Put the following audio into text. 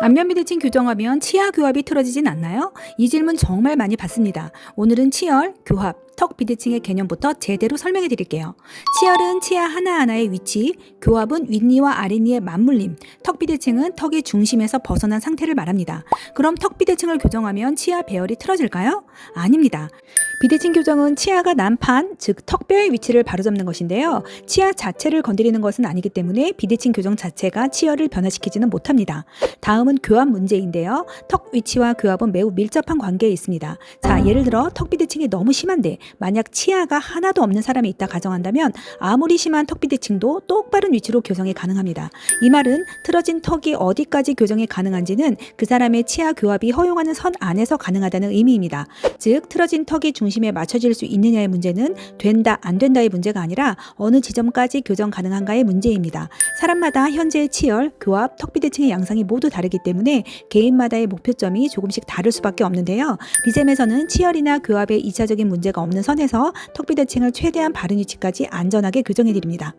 안면 비대칭 교정하면 치아 교합이 틀어지진 않나요? 이 질문 정말 많이 받습니다. 오늘은 치열, 교합, 턱 비대칭의 개념부터 제대로 설명해 드릴게요. 치열은 치아 하나하나의 위치, 교합은 윗니와 아랫니의 맞물림, 턱 비대칭은 턱의 중심에서 벗어난 상태를 말합니다. 그럼 턱 비대칭을 교정하면 치아 배열이 틀어질까요? 아닙니다. 비대칭 교정은 치아가 난판, 즉 턱뼈의 위치를 바로잡는 것인데요. 치아 자체를 건드리는 것은 아니기 때문에 비대칭 교정 자체가 치열을 변화시키지는 못합니다. 다음은 교합 문제인데요. 턱 위치와 교합은 매우 밀접한 관계에 있습니다. 자, 예를 들어 턱 비대칭이 너무 심한데 만약 치아가 하나도 없는 사람이 있다 가정한다면 아무리 심한 턱 비대칭도 똑바른 위치로 교정이 가능합니다. 이 말은 틀어진 턱이 어디까지 교정이 가능한지는 그 사람의 치아 교합이 허용하는 선 안에서 가능하다는 의미입니다. 즉 틀어진 턱이 중 심에 맞춰질 수 있느냐의 문제는 된다 안 된다의 문제가 아니라 어느 지점까지 교정 가능한가의 문제입니다. 사람마다 현재의 치열, 교합, 턱 비대칭의 양상이 모두 다르기 때문에 개인마다의 목표점이 조금씩 다를 수밖에 없는데요. 리잼에서는 치열이나 교합에 2차적인 문제가 없는 선에서 턱 비대칭을 최대한 바른 위치까지 안전하게 교정해 드립니다.